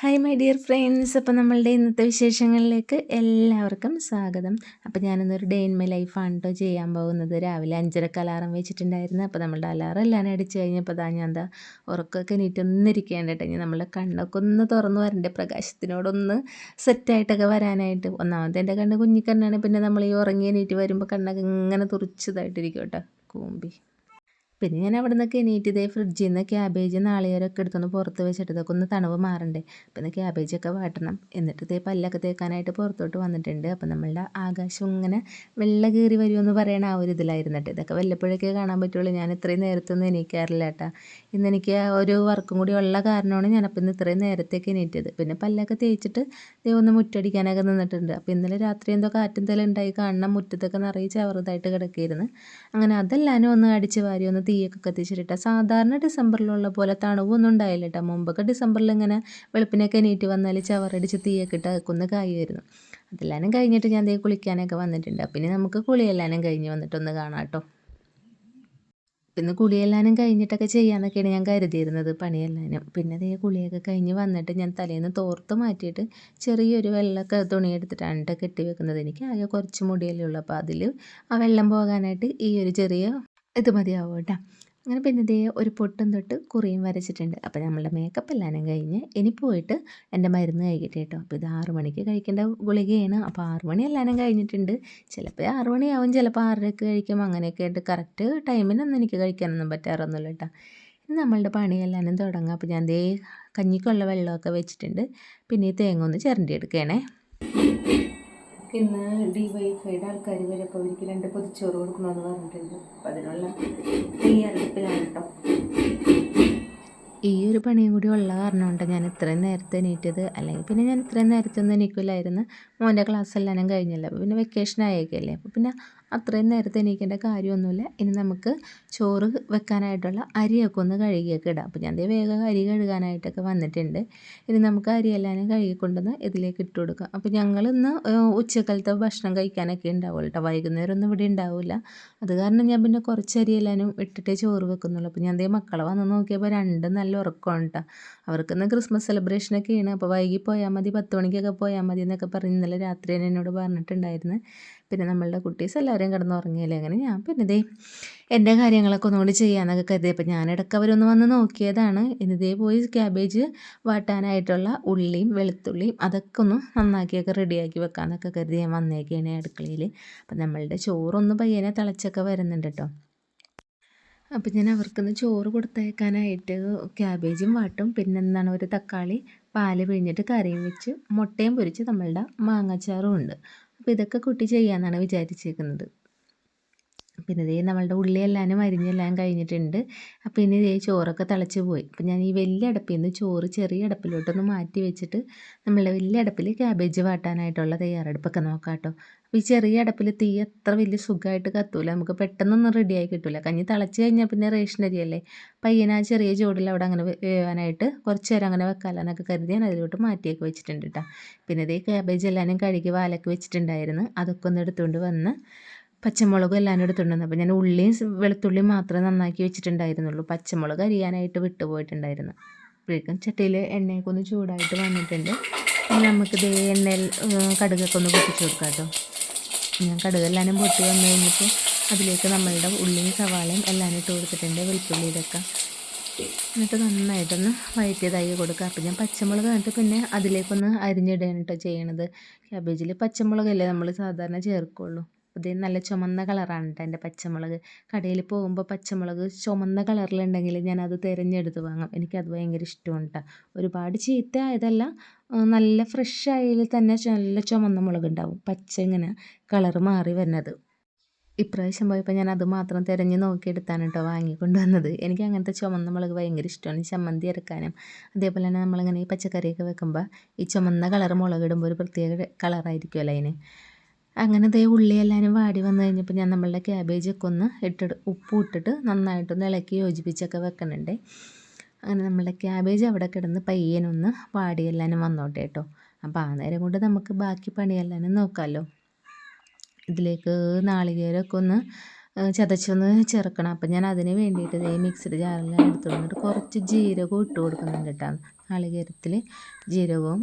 Hi my dear friends അപ്പോൾ നമ്മളുടെ ഇന്നത്തെ വിശേഷങ്ങളിലേക്ക് എല്ലാവർക്കും സ്വാഗതം. അപ്പോൾ ഞാനിന്നൊരു ഡേ ഇൻ മൈ ലൈഫാണ് കേട്ടോ ചെയ്യാൻ പോകുന്നത്. രാവിലെ അഞ്ചരക്ക് അലാറം വെച്ചിട്ടുണ്ടായിരുന്നു. അപ്പോൾ നമ്മളുടെ അലാറം എല്ലാം അടിച്ചു കഴിഞ്ഞപ്പോൾ അതാ ഞാൻ എന്താ ഉറക്കമൊക്കെ നീറ്റൊന്നിരിക്കേണ്ട കേട്ടോ ഇനി നമ്മളെ കണ്ണൊക്കെ ഒന്ന് തുറന്ന് വരണ്ടേ. പ്രകാശത്തിനോടൊന്ന് സെറ്റായിട്ടൊക്കെ വരാനായിട്ട്. ഒന്നാമത്തെ എന്റെ കണ്ണ് കുഞ്ഞിക്കണ്ണാണ്. പിന്നെ നമ്മൾ ഈ ഉറങ്ങി നീറ്റ് വരുമ്പോൾ കണ്ണൊക്കെ ഇങ്ങനെ തുറിച്ചതായിട്ടിരിക്കും കേട്ടോ കൂമ്പി. പിന്നെ ഞാൻ അവിടെ നിന്നൊക്കെ എണീറ്റ് ഇതേ ഫ്രിഡ്ജിൽ നിന്ന് ക്യാബേജ് നാളികേരമൊക്കെ എടുത്തൊന്ന് പുറത്ത് വെച്ചിട്ട് ഇതൊക്കെ ഒന്ന് തണവ് മാറണ്ടേ. അപ്പം ഇന്ന് ക്യാബേജൊക്കെ വാട്ടണം. എന്നിട്ട് ഇതേ പല്ലൊക്കെ തേക്കാനായിട്ട് പുറത്തോട്ട് വന്നിട്ടുണ്ട്. അപ്പം നമ്മളുടെ ആകാശം ഇങ്ങനെ വെള്ള കീറി വരുമെന്ന് പറയണ ആ ഒരു ഇതിലായിരുന്നിട്ട്. ഇതൊക്കെ വല്ലപ്പോഴൊക്കെ കാണാൻ പറ്റുള്ളൂ. ഞാൻ ഇത്രയും നേരത്തൊന്നും എണീക്കാറില്ല കേട്ടാ. ഇന്ന് എനിക്ക് ഒരു വർക്കും കൂടി ഉള്ള കാരണമാണ് ഞാനപ്പോൾ ഇന്ന് ഇത്രയും നേരത്തേക്ക് എണീറ്റത്. പിന്നെ പല്ലൊക്കെ തേച്ചിട്ട് ദേ ഒന്ന് മുറ്റടിക്കാനൊക്കെ നിന്നിട്ടുണ്ട്. അപ്പോൾ ഇന്നലെ രാത്രി എന്തോ കാറ്റെന്തെങ്കിലും ഉണ്ടായി കാണണം. മുറ്റത്തൊക്കെ നിറയെ ചവറുതായിട്ട് കിടക്കിയിരുന്നു അങ്ങനെ അതെല്ലാനും ഒന്ന് അടിച്ച് വാരി ഒന്ന് തീയൊക്കെ കത്തിച്ചിട്ട് സാധാരണ ഡിസംബറിലുള്ള പോലെ തണുവൊന്നും ഉണ്ടായില്ല കേട്ടോ മുമ്പൊക്കെ ഡിസംബറിൽ ഇങ്ങനെ വെളുപ്പിനൊക്കെ നീട്ടി വന്നാൽ ചവറടിച്ച് തീയൊക്കെ ഇട്ട് അക്കുന്ന കായുമായിരുന്നു അതെല്ലാനും കഴിഞ്ഞിട്ട് ഞാൻ ദേ കുളിക്കാനൊക്കെ വന്നിട്ടുണ്ട്. പിന്നെ നമുക്ക് കുളിയെല്ലാനും കഴിഞ്ഞ് വന്നിട്ടൊന്ന് കാണാം കേട്ടോ പിന്നെ കുളിയെല്ലാനും കഴിഞ്ഞിട്ടൊക്കെ ചെയ്യാമെന്നൊക്കെയാണ് ഞാൻ കരുതിയിരുന്നത് പണിയെല്ലാനും. പിന്നെ അതേ കുളിയൊക്കെ കഴിഞ്ഞ് വന്നിട്ട് ഞാൻ തലേന്ന് തോർത്ത് മാറ്റിയിട്ട് ചെറിയൊരു വെള്ളമൊക്കെ എടുത്തിട്ടാണ് കെട്ടി വെക്കുന്നത് എനിക്ക് ആകെ കുറച്ച് മുടിയല്ലേ ഉള്ളൂ. അപ്പോൾ അതിൽ ആ വെള്ളം പോകാനായിട്ട് ഈ ഒരു ചെറിയ ഇത് മതിയാവും കേട്ടോ. അങ്ങനെ പിന്നെ ഇതേ ഒരു പൊട്ടും തൊട്ട് കുറിയും വരച്ചിട്ടുണ്ട്. അപ്പോൾ നമ്മളുടെ മേക്കപ്പ് എല്ലാം കഴിഞ്ഞ് ഇനി പോയിട്ട് എന്റെ മരുന്ന് കഴിക്കട്ടെ കേട്ടോ. അപ്പോൾ ഇത് ആറു മണിക്ക് കഴിക്കേണ്ട ഗുളികയാണ്. അപ്പോൾ ആറു മണി എല്ലാവരും കഴിഞ്ഞിട്ടുണ്ട്. ചിലപ്പോൾ ആറു മണിയാവും ചിലപ്പോൾ ആറരയ്ക്ക് കഴിക്കും. അങ്ങനെയൊക്കെ ആയിട്ട് കറക്റ്റ് ടൈമിനൊന്നും എനിക്ക് കഴിക്കാനൊന്നും പറ്റാറൊന്നുമില്ല കേട്ടോ. നമ്മളുടെ പണിയെല്ലാനും തുടങ്ങാം. അപ്പോൾ ഞാൻ ദേ കഞ്ഞിക്കുള്ള വെള്ളമൊക്കെ വെച്ചിട്ടുണ്ട്. പിന്നെ ഈ തേങ്ങ ഒന്ന് ചിരണ്ടി എടുക്കണേ. ഇന്ന് ഡി വൈഫൈയുടെ ആൾക്കാർ വരെ അപ്പോൾ അവർക്ക് രണ്ട് പൊതിച്ചോറ് കൊടുക്കണമെന്ന് പറഞ്ഞിട്ടുണ്ട്. അപ്പം അതിനുള്ള തയ്യാറെടുപ്പിലാണ് കേട്ടോ ഈ ഒരു പണിയും കൂടി ഉള്ള കാരണം കൊണ്ട് ഞാൻ ഇത്രയും നേരത്തെ എണീറ്റത്. അല്ലെങ്കിൽ പിന്നെ ഞാൻ ഇത്രയും നേരത്തെ ഒന്നും എണീക്കില്ലായിരുന്നു. മോന്റെ ക്ലാസ് എല്ലാം കഴിഞ്ഞല്ല. അപ്പോൾ പിന്നെ വെക്കേഷൻ ആയേക്കല്ലേ. അപ്പോൾ പിന്നെ അത്രയും നേരത്തെ എണീക്കേണ്ട കാര്യമൊന്നുമില്ല. ഇനി നമുക്ക് ചോറ് വെക്കാനായിട്ടുള്ള അരിയൊക്കെ ഒന്ന് കഴുകിയൊക്കെ ഇടാം. അപ്പോൾ ഞാൻ വേഗം അരി കഴുകാനായിട്ടൊക്കെ വന്നിട്ടുണ്ട്. ഇനി നമുക്ക് അരിയെല്ലാം കഴുകിക്കൊണ്ടുവന്ന് ഇതിലേക്ക് ഇട്ട് കൊടുക്കാം. അപ്പോൾ ഞങ്ങൾ ഇന്ന് ഉച്ചക്കാലത്തെ ഭക്ഷണം കഴിക്കാനൊക്കെ ഉണ്ടാവുള്ളൂ കേട്ടോ. വൈകുന്നേരം ഒന്നും ഇവിടെ ഉണ്ടാവില്ല. അത് കാരണം ഞാൻ പിന്നെ കുറച്ച് അരിയെല്ലാനും ഇട്ടിട്ടേ ചോറ് വെക്കുന്നുള്ളൂ. അപ്പോൾ ഞാൻ ദേ മക്കളെ വന്ന് നോക്കിയപ്പോൾ രണ്ടും നല്ല ഉറക്കമാണ് കേട്ടോ. അവർക്കിന്ന് ക്രിസ്മസ് സെലിബ്രേഷനൊക്കെയാണ് അപ്പോൾ വൈകി പോയാൽ മതി പത്ത് മണിക്കൊക്കെ പോയാൽ മതി എന്നൊക്കെ പറഞ്ഞ് ഇന്നലെ രാത്രി തന്നെ എന്നോട് പറഞ്ഞിട്ടുണ്ടായിരുന്നു. പിന്നെ നമ്മളുടെ കുട്ടീസ് എല്ലാവരും കിടന്ന് ഉറങ്ങിയല്ലേ അങ്ങനെ ഞാൻ പിന്നെ ഇതേ എന്റെ കാര്യങ്ങളൊക്കെ ഒന്നുകൂടി ചെയ്യാമെന്നൊക്കെ കരുതി. അപ്പോൾ ഞാൻ ഇടയ്ക്ക് അവരൊന്ന് വന്ന് നോക്കിയതാണ്. ഇതേ പോയി ക്യാബേജ് വാട്ടാനായിട്ടുള്ള ഉള്ളിയും വെളുത്തുള്ളിയും അതൊക്കെ ഒന്ന് നന്നാക്കിയൊക്കെ റെഡിയാക്കി വെക്കാമെന്നൊക്കെ കരുതി ഞാൻ വന്നേക്കാണ് അടുക്കളയിൽ അപ്പം നമ്മളുടെ ചോറൊന്ന് പയ്യനെ തിളച്ചൊക്കെ വരുന്നുണ്ട് കേട്ടോ അപ്പം ഞാൻ അവർക്കൊന്ന് ചോറ് കൊടുത്തയക്കാനായിട്ട് ക്യാബേജും വാട്ടും. പിന്നെ എന്താണ് ഒരു തക്കാളി പാൽ പിഴിഞ്ഞിട്ട് കറിയും വെച്ച് മുട്ടയും പൊരിച്ച് നമ്മളുടെ മാങ്ങാച്ചാറും ഉണ്ട്. അപ്പോൾ ഇതൊക്കെ കുട്ടി ചെയ്യാമെന്നാണ് വിചാരിച്ചേക്കുന്നത്. പിന്നെ ഇതേ നമ്മളുടെ ഉള്ളിയെല്ലാം അരിഞ്ഞെല്ലാം കഴിഞ്ഞിട്ടുണ്ട്. അപ്പോൾ ഇനി ഇതേ ചോറൊക്കെ തിളച്ച് പോയി. അപ്പോൾ ഞാൻ ഈ വലിയ അടപ്പിൽ നിന്ന് ചോറ് ചെറിയ അടപ്പിലോട്ടൊന്ന് മാറ്റി വെച്ചിട്ട് നമ്മളുടെ വലിയ അടപ്പിൽ ക്യാബേജ് വാട്ടാനായിട്ടുള്ള തയ്യാറെടുപ്പൊക്കെ നോക്കാം കേട്ടോ. അപ്പോൾ ഈ ചെറിയ അടപ്പിൽ തീ അത്ര വലിയ സുഖമായിട്ട് കത്തൂല. നമുക്ക് പെട്ടെന്നൊന്നും റെഡിയായി കിട്ടൂല. കഞ്ഞി തിളച്ച് കഴിഞ്ഞാൽ പിന്നെ റേഷൻ അരിയല്ലേ? പയ്യന ആ ചെറിയ ചൂടിൽ അവിടെ അങ്ങനെ വേവാനായിട്ട് കുറച്ച് നേരം അങ്ങനെ വെക്കാലെന്നൊക്കെ കരുതി ഞാൻ അതിലോട്ട് മാറ്റിയൊക്കെ വെച്ചിട്ടുണ്ട് കേട്ടോ. പിന്നെ ഇതേ ക്യാബേജ് എല്ലാവരും കഴുകി വാലൊക്കെ വെച്ചിട്ടുണ്ടായിരുന്നു. അതൊക്കെ ഒന്ന് എടുത്തുകൊണ്ട് വന്ന് പച്ചമുളകും എല്ലാം എടുത്തിട്ടുണ്ടെന്ന് അപ്പോൾ ഞാൻ ഉള്ളിയും വെളുത്തുള്ളിയും മാത്രമേ നന്നാക്കി വെച്ചിട്ടുണ്ടായിരുന്നുള്ളൂ. പച്ചമുളക് അരിയാനായിട്ട് വിട്ടുപോയിട്ടുണ്ടായിരുന്നു. അപ്പോഴേക്കും ചട്ടിയിൽ എണ്ണയൊക്കെ ഒന്ന് ചൂടായിട്ട് വന്നിട്ടുണ്ട്. ഇനി ദേ എണ്ണയിൽ കടുകൊക്കെ ഒന്ന് പൊട്ടിച്ച് കൊടുക്കാം കേട്ടോ. ഞാൻ കടുകെല്ലാനും പൊട്ടി വന്നു കഴിഞ്ഞപ്പോൾ അതിലേക്ക് നമ്മളുടെ ഉള്ളിയും സവാളയും എല്ലാം ഇട്ട് കൊടുത്തിട്ടുണ്ട് വെളുത്തുള്ളി ഇതൊക്കെ. എന്നിട്ട് നന്നായിട്ടൊന്ന് വഴറ്റിയതായി കൊടുക്കുക അപ്പം ഞാൻ പച്ചമുളക് എന്നിട്ട് പിന്നെ അതിലേക്കൊന്ന് അരിഞ്ഞിടുകയാണ് ചെയ്യണത്. ക്യാബേജിൽ പച്ചമുളകല്ലേ നമ്മൾ സാധാരണ ചേർക്കുള്ളൂ. ഇത് നല്ല ചുമന്ന കളറാണ് കേട്ടോ എന്റെ പച്ചമുളക്. കടയിൽ പോകുമ്പോൾ പച്ചമുളക് ചുമന്ന കളറിലുണ്ടെങ്കിൽ ഞാൻ അത് തിരഞ്ഞെടുത്ത് വാങ്ങും. എനിക്കത് ഭയങ്കര ഇഷ്ടമാണ് കേട്ടോ ഒരുപാട് ചീത്ത ആയതല്ല നല്ല ഫ്രഷ് ആയതിൽ തന്നെ നല്ല ചുമന്ന മുളക് ഉണ്ടാവും. പച്ച ഇങ്ങനെ കളർ മാറി വരുന്നത്. ഇപ്രാവശ്യം പോയപ്പോൾ ഞാൻ അത് മാത്രം തിരഞ്ഞ് നോക്കിയെടുത്താണ് കേട്ടോ വാങ്ങിക്കൊണ്ട് വന്നത്. എനിക്ക് അങ്ങനത്തെ ചുമന്ന മുളക് ഭയങ്കര ഇഷ്ടമാണ്. ചമ്മന്തി അരക്കാനും അതേപോലെ തന്നെ നമ്മളിങ്ങനെ ഈ പച്ചക്കറിയൊക്കെ വെക്കുമ്പോൾ ഈ ചുമന്ന കളർ മുളക് ഇടുമ്പോൾ ഒരു പ്രത്യേക കളറായിരിക്കുമല്ലോ അതിന്. അങ്ങനെ ദേ ഉള്ളി എല്ലാവരും വാടി വന്നു കഴിഞ്ഞപ്പോൾ ഞാൻ നമ്മളുടെ ക്യാബേജൊക്കെ ഒന്ന് ഇട്ടിട്ട് ഉപ്പ് ഇട്ടിട്ട് നന്നായിട്ടൊന്ന് ഇളക്കി യോജിപ്പിച്ചൊക്കെ വെക്കുന്നുണ്ട് അങ്ങനെ നമ്മളുടെ ക്യാബേജ് അവിടെ കിടന്ന് പയ്യനൊന്ന് വാടിയെല്ലാനും വന്നോട്ടെ കേട്ടോ. അപ്പോൾ ആ നേരം കൊണ്ട് നമുക്ക് ബാക്കി പണിയെല്ലാനും നോക്കാമല്ലോ ഇതിലേക്ക് നാളികേരമൊക്കെ ഒന്ന് ചതച്ചൊന്ന് ചേർക്കണം. അപ്പം ഞാൻ അതിന് വേണ്ടിയിട്ട് മിക്സിഡ് ജാറിലാണ് എടുത്തു വന്നിട്ട് കുറച്ച് ജീരകം ഇട്ട് കൊടുക്കുന്നുണ്ട് കേട്ടോ. നാളികേരത്തിൽ ജീരകവും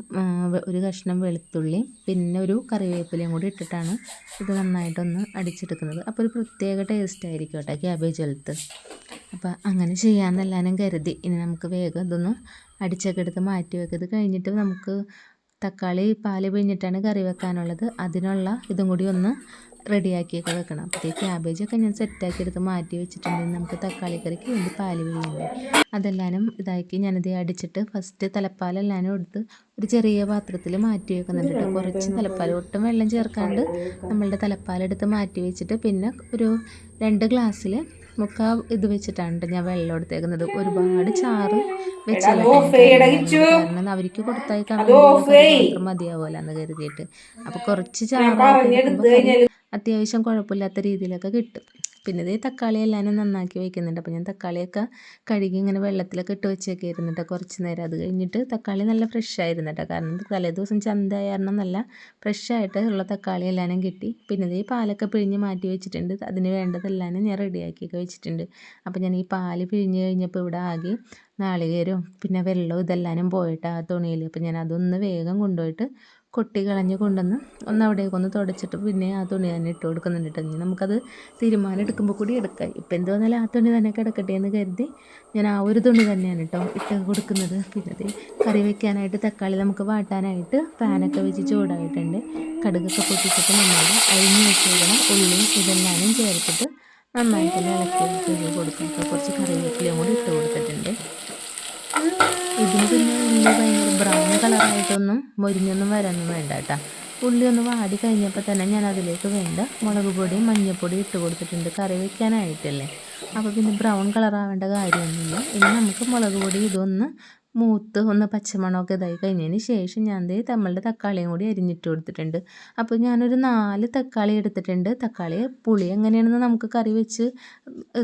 ഒരു കഷ്ണം വെളുത്തുള്ളി പിന്നെ ഒരു കറിവേപ്പിലയും കൂടി ഇട്ടിട്ടാണ് ഇത് നന്നായിട്ടൊന്ന് അടിച്ചെടുക്കുന്നത്. അപ്പോൾ ഒരു പ്രത്യേക ടേസ്റ്റ് ആയിരിക്കും കേട്ടോ ക്യാബേജ് വെളുത്ത് അപ്പോൾ അങ്ങനെ ചെയ്യാമെന്നെല്ലാവരും കരുതി. ഇനി നമുക്ക് വേഗം ഇതൊന്ന് അടിച്ചൊക്കെ എടുത്ത് മാറ്റി വെക്കുക കഴിഞ്ഞിട്ട് നമുക്ക് തക്കാളി പാൽ പിഴിഞ്ഞിട്ടാണ് കറി വെക്കാനുള്ളത്. അതിനുള്ള ഇതും കൂടി ഒന്ന് റെഡിയാക്കിയൊക്കെ വെക്കണം. അപ്പോഴത്തേക്ക് ക്യാബേജൊക്കെ ഞാൻ സെറ്റാക്കി എടുത്ത് മാറ്റി വെച്ചിട്ടുണ്ടെങ്കിൽ നമുക്ക് തക്കാളി കറിക്ക് വേണ്ടി പാൽ വീഴുന്നുണ്ട് അതെല്ലാനും ഇതാക്കി ഞാനിത് അടിച്ചിട്ട് ഫസ്റ്റ് തലപ്പാലെല്ലാനും എടുത്ത് ഒരു ചെറിയ പാത്രത്തിൽ മാറ്റി വെക്കുന്നുണ്ട് കുറച്ച് തലപ്പാൽ ഒട്ടും വെള്ളം ചേർക്കാണ്ട് നമ്മളുടെ തലപ്പാലെടുത്ത് മാറ്റി വെച്ചിട്ട് പിന്നെ ഒരു രണ്ട് ഗ്ലാസ്സിൽ മുക്കാ ഇത് വെച്ചിട്ടാണ് ഞാൻ വെള്ളം എടുത്തേക്കുന്നത്. ഒരുപാട് ചാറ് വെച്ചാൽ കാരണം അവർക്ക് കൊടുത്തയക്കാൻ മാത്രം മതിയാവുമല്ലോ എന്ന് കരുതിയിട്ട്. അപ്പോൾ കുറച്ച് ചാറ് അത്യാവശ്യം കുഴപ്പമില്ലാത്ത രീതിയിലൊക്കെ കിട്ടും. പിന്നെ ഇതേ തക്കാളി എല്ലാവരും നന്നാക്കി വയ്ക്കുന്നുണ്ട്. അപ്പോൾ ഞാൻ തക്കാളിയൊക്കെ കഴുകി ഇങ്ങനെ വെള്ളത്തിലൊക്കെ ഇട്ട് വെച്ചൊക്കെ ഇരുന്നിട്ട് കുറച്ച് നേരം. അത് കഴിഞ്ഞിട്ട് തക്കാളി നല്ല ഫ്രഷ് ആയിരുന്നു കേട്ടോ കാരണം തലേ ദിവസം ചന്ത നല്ല ഫ്രഷ് ആയിട്ട് ഉള്ള തക്കാളി എല്ലാവരും കിട്ടി. പിന്നെ ഈ പാലൊക്കെ പിഴിഞ്ഞ് മാറ്റി വെച്ചിട്ടുണ്ട്. അതിന് വേണ്ടതെല്ലാനും ഞാൻ റെഡിയാക്കിയൊക്കെ വെച്ചിട്ടുണ്ട്. അപ്പോൾ ഞാൻ ഈ പാൽ പിഴിഞ്ഞ് കഴിഞ്ഞപ്പോൾ ഇവിടെ ആകെ നാളികേരവും പിന്നെ വെള്ളവും ഇതെല്ലാനും പോയിട്ട് ആ തുണിയിൽ അപ്പോൾ ഞാൻ അതൊന്ന് വേഗം കൊണ്ടുപോയിട്ട് കൊട്ടി കളഞ്ഞ് കൊണ്ടുവന്ന് ഒന്ന് അവിടേക്ക് ഒന്ന് തുടച്ചിട്ട് പിന്നെ ആ തുണി തന്നെ ഇട്ട് കൊടുക്കുന്നുണ്ട് കേട്ടോ ഇനി നമുക്കത് തീരുമാനം എടുക്കുമ്പോൾ കൂടി എടുക്കാം. ഇപ്പം എന്ത് വന്നാലും ആ തുണി തന്നെ കിടക്കട്ടെ എന്ന് കരുതി ഞാൻ ആ ഒരു തുണി തന്നെയാണ് കേട്ടോ ഇട്ട് കൊടുക്കുന്നത്. പിന്നെ കറി വെക്കാനായിട്ട് തക്കാളി നമുക്ക് വാട്ടാനായിട്ട് പാനൊക്കെ വെച്ച് ചൂടായിട്ടുണ്ട്. കടുകൊക്കെ പൊട്ടിച്ചിട്ട് നമ്മൾ അരിഞ്ഞ് വെച്ചിരിക്കണം ഉള്ളിയും ഇതെല്ലാനും ചേർത്തിട്ട് നന്നായിട്ട് ഇളക്കി കൊടുക്കും കുറച്ച് കറിവേപ്പിലയും കൂടി ഇട്ട് കൊടുത്തിട്ടുണ്ട്. ഇതിന് പിന്നെ ഉള്ളി ഭയങ്കര ബ്രൗൺ കളറായിട്ടൊന്നും മൊരിഞ്ഞൊന്നും വരാനൊന്നും വേണ്ട കേട്ടോ ഉള്ളി ഒന്ന് വാടി കഴിഞ്ഞപ്പോൾ തന്നെ ഞാൻ അതിലേക്ക് വേണ്ട മുളക് പൊടിയും മഞ്ഞൾപ്പൊടിയും ഇട്ട് കൊടുത്തിട്ടുണ്ട്. കറി വെക്കാനായിട്ടല്ലേ. അപ്പോൾ പിന്നെ ബ്രൗൺ കളറാവേണ്ട കാര്യമൊന്നുമില്ല. ഇനി നമുക്ക് മുളക് പൊടി ഇതൊന്ന് മൂത്ത് ഒന്ന് പച്ചമണമൊക്കെ ഇതായി കഴിഞ്ഞതിന് ശേഷം ഞാൻ ദേ നമ്മളുടെ തക്കാളിയും കൂടി അരിഞ്ഞിട്ട് കൊടുത്തിട്ടുണ്ട്. അപ്പോൾ ഞാനൊരു നാല് തക്കാളി എടുത്തിട്ടുണ്ട്. തക്കാളി പുളി എങ്ങനെയാണെന്ന് നമുക്ക് കറി വെച്ച്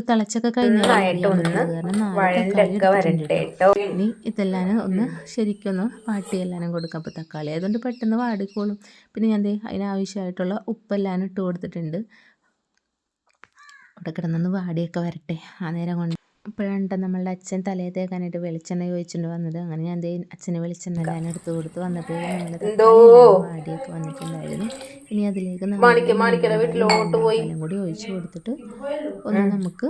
തിളച്ചൊക്കെ കഴിഞ്ഞാൽ അറിയാൻ പറ്റുന്നത് കാരണം നാല് തക്കാളി ഇനി ഇതെല്ലാം ഒന്ന് ശരിക്കൊന്ന് വാട്ടി എല്ലാനും കൊടുക്കാം. അപ്പോൾ തക്കാളി അതുകൊണ്ട് പെട്ടെന്ന് വാടിക്കോളും. പിന്നെ ഞാൻ ദേ അതിനാവശ്യമായിട്ടുള്ള ഉപ്പെല്ലാം ഇട്ട് കൊടുത്തിട്ടുണ്ട്. അവിടെ കിടന്നൊന്ന് വാടിയൊക്കെ വരട്ടെ. ആ നേരം കൊണ്ട് അപ്പോഴാണ് നമ്മളുടെ അച്ഛൻ തലേ തേക്കാനായിട്ട് വെളിച്ചെണ്ണ ചോദിച്ചിട്ട് വന്നത്. അങ്ങനെ ഞാൻ അച്ഛന് വെളിച്ചെണ്ണ ഞാൻ എടുത്ത് കൊടുത്ത് വന്നപ്പോൾ വാടിയൊക്കെ വന്നിട്ടുണ്ടായിരുന്നു. ഇനി അതിലേക്ക് നമ്മൾ കൂടി ഒഴിച്ചു കൊടുത്തിട്ട് ഒന്ന് നമുക്ക്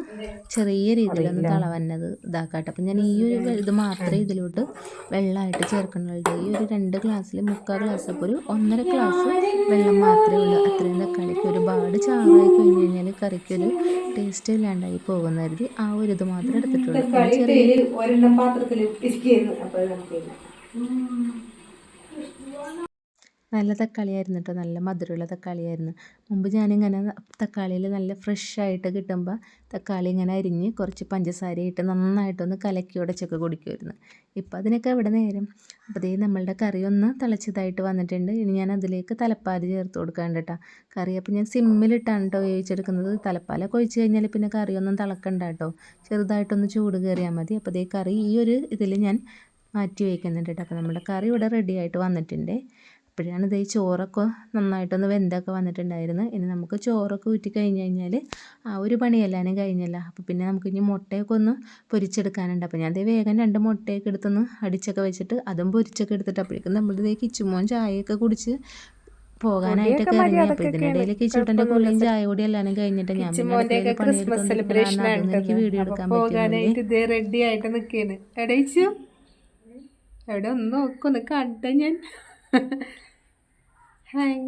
ചെറിയ രീതിയിലൊന്ന് തളവന്നത് ഇതാക്കാട്ടെ. അപ്പം ഞാൻ ഈ ഒരു ഇത് മാത്രമേ ഇതിലോട്ട് വെള്ളമായിട്ട് ചേർക്കണുള്ളൂ. ഈ ഒരു രണ്ട് ഗ്ലാസ്സിൽ മുക്കാൽ ഗ്ലാസ് അപ്പോൾ ഒരു ഒന്നര ഗ്ലാസ് വെള്ളം മാത്രമേ ഉള്ളൂ അത്രയും തക്കാളിക്ക് ഒരുപാട് ചാറായി കഴിഞ്ഞ് കഴിഞ്ഞാൽ കറിക്കൊരു ടേസ്റ്റ് ഇല്ലാണ്ടായി പോകുന്നത് ആ ഒരു ഇത് മാത്രം എടുത്തിട്ടുള്ളൂ. ചെറിയ ഒരെണ്ണം പാത്രത്തിൽ ഇരിക്കുന്നു അപ്പൊ നമുക്ക് നല്ല തക്കാളിയായിരുന്നു കേട്ടോ നല്ല മധുരമുള്ള തക്കാളിയായിരുന്നു. മുമ്പ് ഞാനിങ്ങനെ തക്കാളിയിൽ നല്ല ഫ്രഷ് ആയിട്ട് കിട്ടുമ്പോൾ തക്കാളി ഇങ്ങനെ അരിഞ്ഞ് കുറച്ച് പഞ്ചസാര ഇട്ട് നന്നായിട്ടൊന്ന് കലക്കി ഉടച്ചൊക്കെ കുടിക്കുമായിരുന്നു. ഇപ്പം അതിനൊക്കെ എവിടെ നേരം? അപ്പോൾ നമ്മളുടെ കറി ഒന്ന് തിളച്ചതായിട്ട് വന്നിട്ടുണ്ട്. ഇനി ഞാൻ അതിലേക്ക് തലപ്പാൽ ചേർത്ത് കൊടുക്കാണ്ട് കേട്ടോ കറി അപ്പോൾ ഞാൻ സിമ്മിലിട്ടാണ് കേട്ടോ വേവിച്ചെടുക്കുന്നത്. തലപ്പാലൊക്കെ ഒഴിച്ച് കഴിഞ്ഞാൽ പിന്നെ കറിയൊന്നും തിളക്കണ്ട കേട്ടോ ചെറുതായിട്ടൊന്ന് ചൂട് കയറിയാൽ മതി. അപ്പോൾ ദേ കറി ഈ ഒരു ഇതിൽ ഞാൻ മാറ്റി വയ്ക്കുന്നുണ്ട് കേട്ടോ അപ്പോൾ നമ്മുടെ കറി ഇവിടെ റെഡി ആയിട്ട് വന്നിട്ടുണ്ട്. അപ്പോഴാണ് ഇത് ഈ ചോറൊക്കെ നന്നായിട്ടൊന്ന് വെന്തൊക്കെ വന്നിട്ടുണ്ടായിരുന്നു. ഇനി നമുക്ക് ചോറൊക്കെ ഊറ്റി കഴിഞ്ഞ് കഴിഞ്ഞാൽ ആ ഒരു പണിയെല്ലാനും കഴിഞ്ഞല്ല. അപ്പോൾ പിന്നെ നമുക്ക് ഇനി മുട്ടയൊക്കെ ഒന്ന് പൊരിച്ചെടുക്കാനുണ്ട്. അപ്പോൾ ഞാൻ ദേ വേഗം രണ്ട് മുട്ടയൊക്കെ എടുത്തൊന്ന് അടിച്ചൊക്കെ വെച്ചിട്ട് അതും പൊരിച്ചൊക്കെ എടുത്തിട്ട് അപ്പോഴേക്കും നമ്മളിതേ കിച്ചുമോൻ ചായയൊക്കെ കുടിച്ച് പോകാനായിട്ടൊക്കെ ഇറങ്ങി അപ്പോൾ ഇതിനിടയിൽ കിച്ചുട്ടന്റെ കുളിയും ചായ കൂടി എല്ലാനും കഴിഞ്ഞിട്ട് ഞാൻ എനിക്ക് വീഡിയോ എടുക്കാൻ പറ്റും പോകാനായിട്ട് ഇതേ റെഡി ആയിട്ട് നിൽക്കുകയാണ് എടയിച്ചു എവിടെ ഒന്ന് നോക്കൊന്ന് കണ്ട ഞാൻ. ഹായ്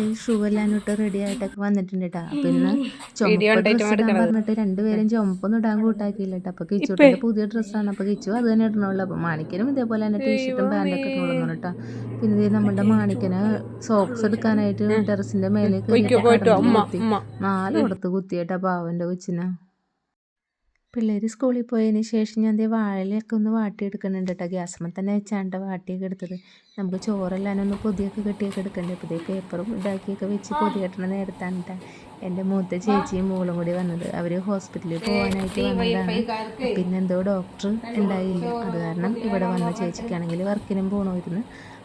ഈ ഷൂ എല്ലാം ഇട്ട് റെഡി ആയിട്ടൊക്കെ വന്നിട്ടുണ്ട് കേട്ടാ പിന്നെ ചുമപ്പ് പറഞ്ഞിട്ട് രണ്ടുപേരും ചുമപ്പൊന്നും ഇടാൻ കൂട്ടാക്കിയില്ല കേട്ടോ അപ്പൊ കിച്ചുവിന്റെ പുതിയ ഡ്രസ്സാണ് അപ്പൊ കിച്ചു അത് തന്നെ ഇടണുള്ളൂ. അപ്പൊ മാണിക്കനും ഇതേപോലെ തന്നെ ടീഷർട്ടും പാന്റൊക്കെ തുടങ്ങണം കേട്ടോ പിന്നെ നമ്മുടെ മാണിക്കന് സോക്സ് എടുക്കാനായിട്ട് ടെറസിന്റെ മേലെ നാല് കൊടുത്ത് കുത്തിയേട്ടാ പാവന്റെ കൊച്ചിനെ. പിള്ളേർ സ്കൂളിൽ പോയതിന് ശേഷം ഞാൻ ദേ വാഴയിലൊക്കെ ഒന്ന് വാട്ടിയെടുക്കുന്നുണ്ട് കേട്ടോ ഗ്യാസമ്മ തന്നെ വെച്ചാണ്ട് വാട്ടിയൊക്കെ എടുത്തത്. നമുക്ക് ചോറെല്ലാം ഒന്ന് പൊതിയൊക്കെ കെട്ടിയൊക്കെ എടുക്കണ്ടേ. പുതിയ പേപ്പറും ഇതാക്കിയൊക്കെ വെച്ച് പൊതി കെട്ടണ നേരത്താണ് കേട്ടോ എന്റെ മൂത്ത ചേച്ചിയും മോളും കൂടി വന്നത്. അവർ ഹോസ്പിറ്റലിൽ പോകാനായിട്ട് വന്നതാണ്. പിന്നെ എന്തോ ഡോക്ടർ ഉണ്ടായില്ല. അത് കാരണം ഇവിടെ വന്ന ചേച്ചിക്കാണെങ്കിൽ വർക്കിനും പോകണമായിരുന്നു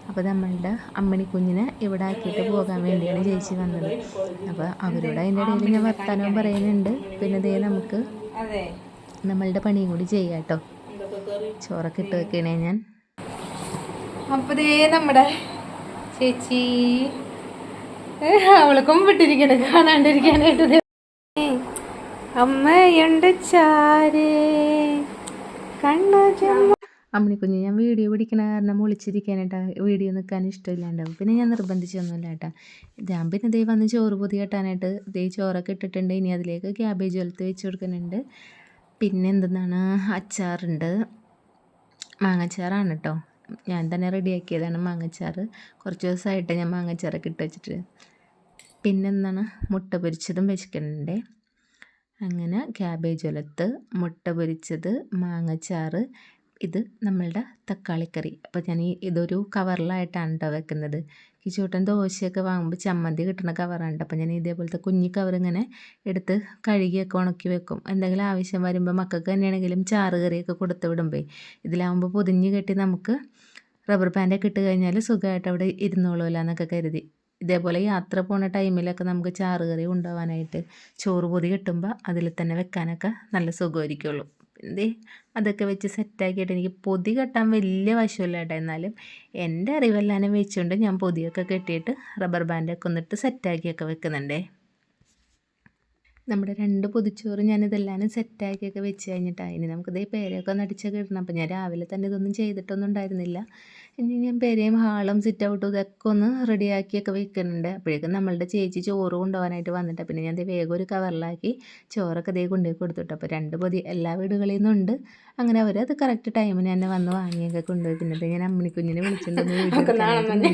അപ്പോൾ നമ്മളുടെ അമ്മണി കുഞ്ഞിനെ ഇവിടെ ആക്കിയിട്ട് പോകാൻ വേണ്ടിയാണ് ചേച്ചി വന്നത്. അപ്പോൾ അവരോട് അതിന്റെ ഇടയിൽ ഞാൻ വർത്തമാനവും പറയുന്നുണ്ട്. പിന്നെ ദേ നമുക്ക് അതെ. നമ്മളുടെ പണിയും കൂടി ചെയ്യാം കേട്ടോ. ചോറൊക്കെ ഇട്ട് വെക്കണേ ഞാൻ. അപ്പൊ ദേ നമ്മുടെ ചേച്ചി. അവളെ കൊമ്പിട്ടിരിക്കണ കാണാണ്ടിരിക്കാനായിട്ട്. അമ്മയുണ്ട് ചാരേ. കണ്ണു കുഞ്ഞ് ഞാൻ വീഡിയോ പിടിക്കണ കാരണം ഒളിച്ചിരിക്കാനായിട്ടാ വീഡിയോ നിൽക്കാൻ ഇഷ്ടമില്ലാണ്ടാവും. പിന്നെ ഞാൻ നിർബന്ധിച്ചൊന്നുമില്ല കേട്ടോ. ഞാൻ പിന്നെ ദൈവം വന്ന് ചോറ് പൊതി കെട്ടാനായിട്ട് ദേ ചോറൊക്കെ ഇട്ടിട്ടുണ്ട്. ഇനി അതിലേക്ക് ക്യാബേജ് വലുത്ത് വെച്ച് കൊടുക്കുന്നുണ്ട്. പിന്നെ എന്തെന്നാണ് അച്ചാറുണ്ട്. മാങ്ങച്ചാറാണ് കേട്ടോ ഞാൻ തന്നെ റെഡിയാക്കിയതാണ് മാങ്ങച്ചാറ്. കുറച്ച് ദിവസമായിട്ട് ഞാൻ മാങ്ങച്ചാറൊക്കെ ഇട്ട് വെച്ചിട്ട്. പിന്നെ എന്താണ് മുട്ട പൊരിച്ചതും വെച്ചിട്ടുണ്ട്. അങ്ങനെ ക്യാബേജ് ഒലത്ത് മുട്ട പൊരിച്ചത് മാങ്ങച്ചാറ്. ഇത് നമ്മളുടെ തക്കാളിക്കറി. അപ്പോൾ ഞാൻ ഈ ഇതൊരു കവറിലായിട്ടാണ് കേട്ടോ വെക്കുന്നത്. ഈ ചൂട്ടൻ ദോശയൊക്കെ വാങ്ങുമ്പോൾ ചമ്മന്തി കിട്ടുന്ന കവറുണ്ട് അപ്പോൾ ഞാൻ ഇതേപോലത്തെ കുഞ്ഞി കവർ ഇങ്ങനെ എടുത്ത് കഴുകിയൊക്കെ ഉണക്കി വെക്കും. എന്തെങ്കിലും ആവശ്യം വരുമ്പോൾ മക്കൾക്ക് തന്നെയാണെങ്കിലും ചാറ് കറിയൊക്കെ കൊടുത്ത് വിടുമ്പോൾ ഇതിലാവുമ്പോൾ പൊതിഞ്ഞ് കെട്ടി നമുക്ക് റബ്ബർ പാന്റൊക്കെ ഇട്ട് കഴിഞ്ഞാൽ സുഖമായിട്ട് അവിടെ ഇരുന്നോളൂല എന്നൊക്കെ കരുതി. ഇതേപോലെ യാത്ര പോണ ടൈമിലൊക്കെ നമുക്ക് ചാറ് കറി ഉണ്ടാവാനായിട്ട് ചോറ് പൊതി കിട്ടുമ്പോൾ അതിൽ തന്നെ വെക്കാനൊക്കെ നല്ല സുഖമായിരിക്കുള്ളൂ. എന്തേ അതൊക്കെ വെച്ച് സെറ്റാക്കിയിട്ട് എനിക്ക് പൊതി കെട്ടാൻ വലിയ വശമില്ല കേട്ടോ എന്നാലും എന്റെ അറിവെല്ലാനും വെച്ചുകൊണ്ട് ഞാൻ പൊതിയൊക്കെ കെട്ടിയിട്ട് റബ്ബർ ബാൻഡൊക്കെ ഒന്നിട്ട് സെറ്റാക്കിയൊക്കെ വെക്കുന്നുണ്ടേ. നമ്മുടെ രണ്ട് പൊതിച്ചോറ് ഞാൻ ഇതെല്ലാം സെറ്റാക്കിയൊക്കെ വെച്ച് കഴിഞ്ഞിട്ടാണ് ഇനി നമുക്കിതേ പേരൊക്കെ ഒന്ന് അടിച്ചൊക്കെ ഇടണം. അപ്പം ഞാൻ രാവിലെ തന്നെ ഇതൊന്നും ചെയ്തിട്ടൊന്നും ഉണ്ടായിരുന്നില്ല. ഇനി ഞാൻ പെരയും ഹാളും സിറ്റ് ഔട്ടും ഇതൊക്കെ ഒന്ന് റെഡിയാക്കിയൊക്കെ വെക്കുന്നുണ്ട്. അപ്പോഴേക്കും നമ്മളുടെ ചേച്ചി ചോറ് കൊണ്ടുപോകാനായിട്ട് വന്നിട്ട് പിന്നെ ഞാൻ വേഗം ഒരു കവറിലാക്കി ചോറൊക്കെ ദേ കൊണ്ടുപോയി കൊടുത്തിട്ട്. അപ്പോൾ രണ്ട് പൊതി എല്ലാ വീടുകളിൽ നിന്നുണ്ട്. അങ്ങനെ അവർ അത് കറക്റ്റ് ടൈമിന് തന്നെ വന്ന് വാങ്ങിയൊക്കെ കൊണ്ടുപോയി. പിന്നെ ഞാൻ അമ്മിണിക്കുഞ്ഞിനെ നിന്നതാണ്.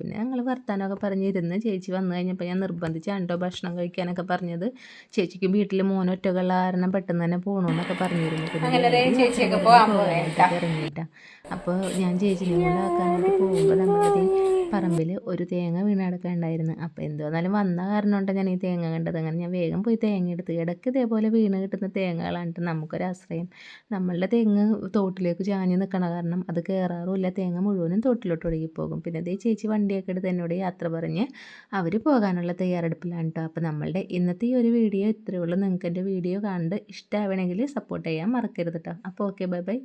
പിന്നെ ഞങ്ങൾ വർത്താനമൊക്കെ പറഞ്ഞിരുന്ന് ചേച്ചി വന്നു കഴിഞ്ഞപ്പോൾ ഞാൻ നിർബന്ധിച്ചാണ്ടോ ഭക്ഷണം കഴിക്കാനൊക്കെ പറഞ്ഞത്. ചേച്ചിക്കും വീട്ടിൽ മോനൊറ്റകൾ കാരണം പെട്ടെന്ന് തന്നെ പോകണമെന്നൊക്കെ പറഞ്ഞിരുന്നു. പിന്നെ പോകാൻ അപ്പോൾ ഞാൻ ചേച്ചിനെ കൊണ്ട് ആക്കാനായിട്ട് പോകുമ്പോൾ നമ്മളത് പറമ്പിൽ ഒരു തേങ്ങ വീണ് കിടക്കാനുണ്ടായിരുന്നു അപ്പോൾ എന്തോന്നാലും വന്ന കാരണം കൊണ്ടാണ് ഞാൻ ഈ തേങ്ങ കണ്ടത്. അങ്ങനെ ഞാൻ വേഗം പോയി തേങ്ങ എടുത്ത് ഇടയ്ക്ക് ഇതേപോലെ വീണ് കിട്ടുന്ന തേങ്ങകളാണ് നമുക്കൊരാശ്രയം നമ്മളുടെ തേങ്ങ തോട്ടിലേക്ക് ചാഞ്ഞ് നിൽക്കണ കാരണം അത് കയറാറുമില്ല തേങ്ങ മുഴുവനും തോട്ടിലോട്ട് ഒഴുകിപ്പോകും. പിന്നെ അതേ ചേച്ചി വണ്ടിയൊക്കെ എടുത്ത് എന്നോട് യാത്ര പറഞ്ഞ് അവർ പോകാനുള്ള തയ്യാറെടുപ്പിലാണ് കേട്ടോ അപ്പോൾ നമ്മളുടെ ഇന്നത്തെ ഈ ഒരു വീഡിയോ ഇത്രയേ ഉള്ളൂ. നിങ്ങൾക്ക് എന്റെ വീഡിയോ കണ്ട് ഇഷ്ടമാവണമെങ്കിൽ സപ്പോർട്ട് ചെയ്യാൻ മറക്കരുത് കേട്ടോ അപ്പോൾ ഓക്കെ ബൈ ബൈ.